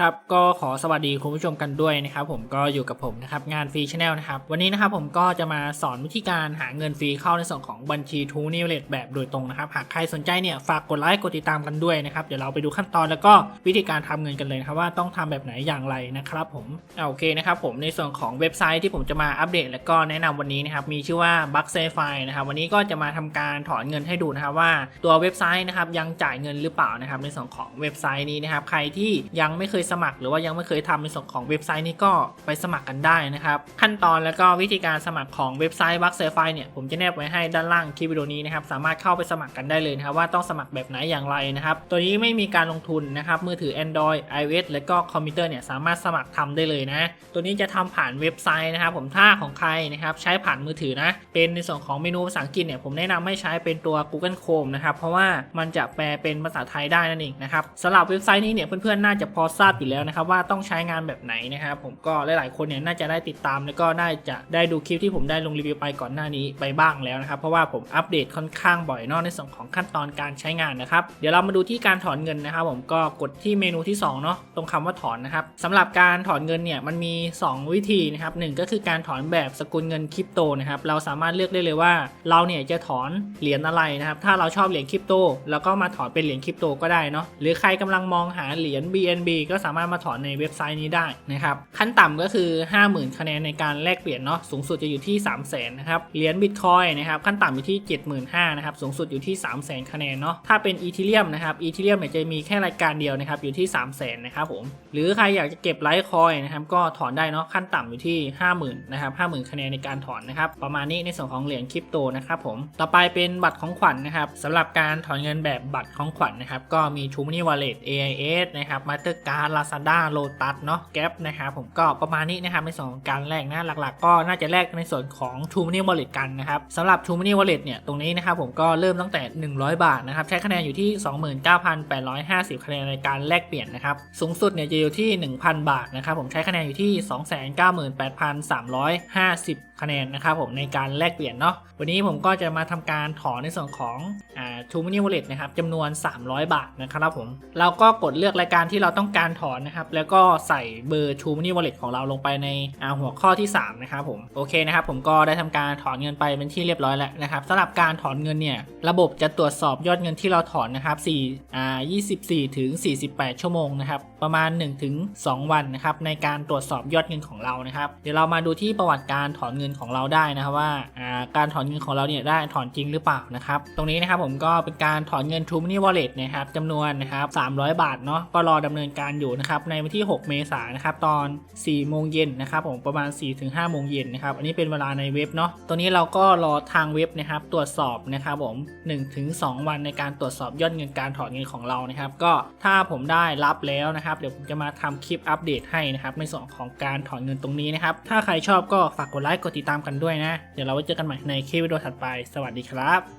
ครับก็ขอสวัสดีคุณผู้ชมกันด้วยนะครับผมก็อยู่กับผมนะครับงานฟรีชแนลนะครับวันนี้นะครับผมก็จะมาสอนวิธีการหาเงินฟรีเข้าในส่วนของบัญชีทูนิวเลตแบบโดยตรงนะครับหากใครสนใจเนี่ยฝากกดไลค์กดติดตามกันด้วยนะครับเดี๋ยวเราไปดูขั้นตอนแล้วก็วิธีการทำเงินกันเลยครับว่าต้องทำแบบไหนอย่างไรนะครับผมโอเคนะครับผมในส่วนของเว็บไซต์ที่ผมจะมาอัปเดต แล้วก็แนะนำวันนี้นะครับมีชื่อว่า b u g s a f i นะครับวันนี้ก็จะมาทำการถอนเงินให้ดูนะครับว่าตัวเว็บไซต์นะครับยังจ่ายเงินหรือเปล่านะครับในส่วนของเว็บไซต์นี้นะครับใครที่ยังไม่เคยสมัคร หรือว่ายังไม่เคยทำในส่วนของเว็บไซต์นี้ก็ไปสมัครกันได้นะครับ ขั้นตอนแล้วก็วิธีการสมัครของเว็บไซต์ b u g s a f i เนี่ยผมจะแนบไว้ให้ด้านล่างคลิปวิดีโอนี้นะครับสามารถเข้าไปสมัครกันได้เลยนะครับว่าต้องสมัครแบบไหนอย่างไรนะครับตัวนี้ไม่มีการลงทุนนะครับมือถือ Android iOS และก็คอมพิวเตอร์เนี่ยสามารถสมัครทำได้เลยนะ ตัวนี้จะทำผ่านเว็บไซต์นะครับผมถ้าของใครนะครับใช้ผ่านมือถือนะเป็นในส่วนของเมนูภาษาอังกฤษเนี่ยผมแนะนำให้ใช้เป็นตัว Google Chrome นะครับเพราะว่ามันจะแปลเป็นภาษาไทยได้นั่นเองนะครับสำหรับเว็บไซต์นี้เนี่ยเพื่อนๆน่าจะพอทราบอยู่แล้วนะครับว่าต้องใช้งานแบบไหนนะครับผมก็หลายๆคนเนี่ยน่าจะได้ติดตามแล้วก็ได้จะได้ดูคลิปที่ผมได้ลงรีวิวไปก่อนหน้านี้ไปบ้างแล้วนะครับเพราะว่าผมอัปเดตค่อนข้างบ่อยนอกในส่วนของขั้นตอนการใช้งานนะครับเดี๋ยวเรามาดูที่การถอนเงินนะครับผมก็กดที่เมนูที่สองเนาะตรงคำว่าถอนนะครับสำหรับการถอนเงินเนี่ยมันมี 2 วิธีนะครับหนึ่งก็คือการถอนแบบสกุลเงินคริปโตนะครับเราสามารถเลือกได้เลยว่าเราเนี่ยจะถอนเหรียญอะไรนะครับถ้าเราชอบเหรียญคริปโตเราก็มาถอนเป็นเหรียญคริปโตก็ได้เนาะหรือใครกำลังมองหาเหรียญ BNB ก็สามารถมาถอนในเว็บไซต์นี้ได้นะครับขั้นต่ำก็คือ 50,000 คะแนนในการแลกเปลี่ยนเนาะสูงสุดจะอยู่ที่ 3 0 0 0 0นนะครับเหรียญบิตคอยนะครับขั้นต่ำอยู่ที่ 75,000นะครับสูงสุดอยู่ที่ 3 0 0 0 0 0 คะแนนเนาะถ้าเป็นอีเทเรียมนะครับอีเทเรียมเนี่ยจะมีแค่รายการเดียวนะครับอยู่ที่ 3 0 0 0 0 0นะครับผมหรือใครอยากจะเก็บไลท์คอยนะครับก็ถอนได้เนาะขั้นต่ำอยู่ที่ 50,000นะครับ50,000 คะแนนในการถอนนะครับประมาณนี้ในส่วนของเหรียญคริปโตนะครับผมต่อไปเป็นบัตรของขวัญนะครับสำหรับการถอนเงินแบบบัตรของขวัญนะครับก็มี t r u Money Wallet AIS นะครับ Mastercard Lazada Lotus เนาะ Gap นะครับผมก็ประมาณนี้นะครับในส่วนของการแลกนะหลักๆ ก็น่าจะแลกในส่วนของ t r u Money Wallet กันนะครับสำหรับ t r u Money Wallet เนี่ยตรงนี้นะครับผมก็เริ่มตั้งแต่ 100 บาทนะครับใช้คะแนนอยู่ที่ 29,850 คะแนนในการแลกเปลี่ยนนะครับสูงสุดเนี่ยจะอยู่ที่ 1,000 บาทนะครับผมใช้คะแนนอยู่ที่ 298,350คะแนนนะครับผมในการแลกเปลี่ยนเนาะวันนี้ผมก็จะมาทำการถอนในส่วนของอ่า t r u Money Wallet นะครับจำนวน 300 บาทนะครับผมเราก็กดเลือกรายการที่เราต้องการถอนนะครับ แล้วก็ใส่เบอร์ t r u Money Wallet ของเราลงไปในหัวข้อที่ 3 นะครับผมโอเคนะครับผมก็ได้ทำการถอนเงินไปเป็นที่เรียบร้อยแล้วนะครับสำหรับการถอนเงินเนี่ยระบบจะตรวจสอบยอดเงินที่เราถอนนะครับ4อ่า24ถึง48 ชั่วโมงนะครับประมาณ1ถึง2วันนะครับในการตรวจสอบยอดเงินของเรานะครับเดี๋ยวเรามาดูที่ประวัติการถอนเงินของเราได้นะครับว่าอ่าการถอนเงินของเราเนี่ยได้ถอนจริงหรือเปล่านะครับตรงนี้นะครับผมก็เป็นการถอนเงิน True Money Wallet นะครับจำนวนนะครับ300 บาทเนาะก็รอดำเนินการอยู่นะครับในวันที่ 6 เมษายนนะครับตอน 4 โมงเย็นนะครับผมประมาณ 4-5 โมงเย็นนะครับอันนี้เป็นเวลาในเว็บเนาะตัวนี้เราก็รอทางเว็บนะครับตรวจสอบนะครับผม 1-2 วันในการตรวจสอบยอดเงินการถอนเงินของเรานะครับ ก็ถ้าผมได้รับแล้วนะครับ เดี๋ยวผมจะมาทำคลิปอัปเดตให้นะครับในส่วนของการถอนเงินตรงนี้นะครับถ้าใครชอบก็ฝากกดไลค์กดติดตามกันด้วยนะ เดี๋ยวเราไว้เจอกันใหม่ในคลิปวิดีโอถัดไป สวัสดีครับ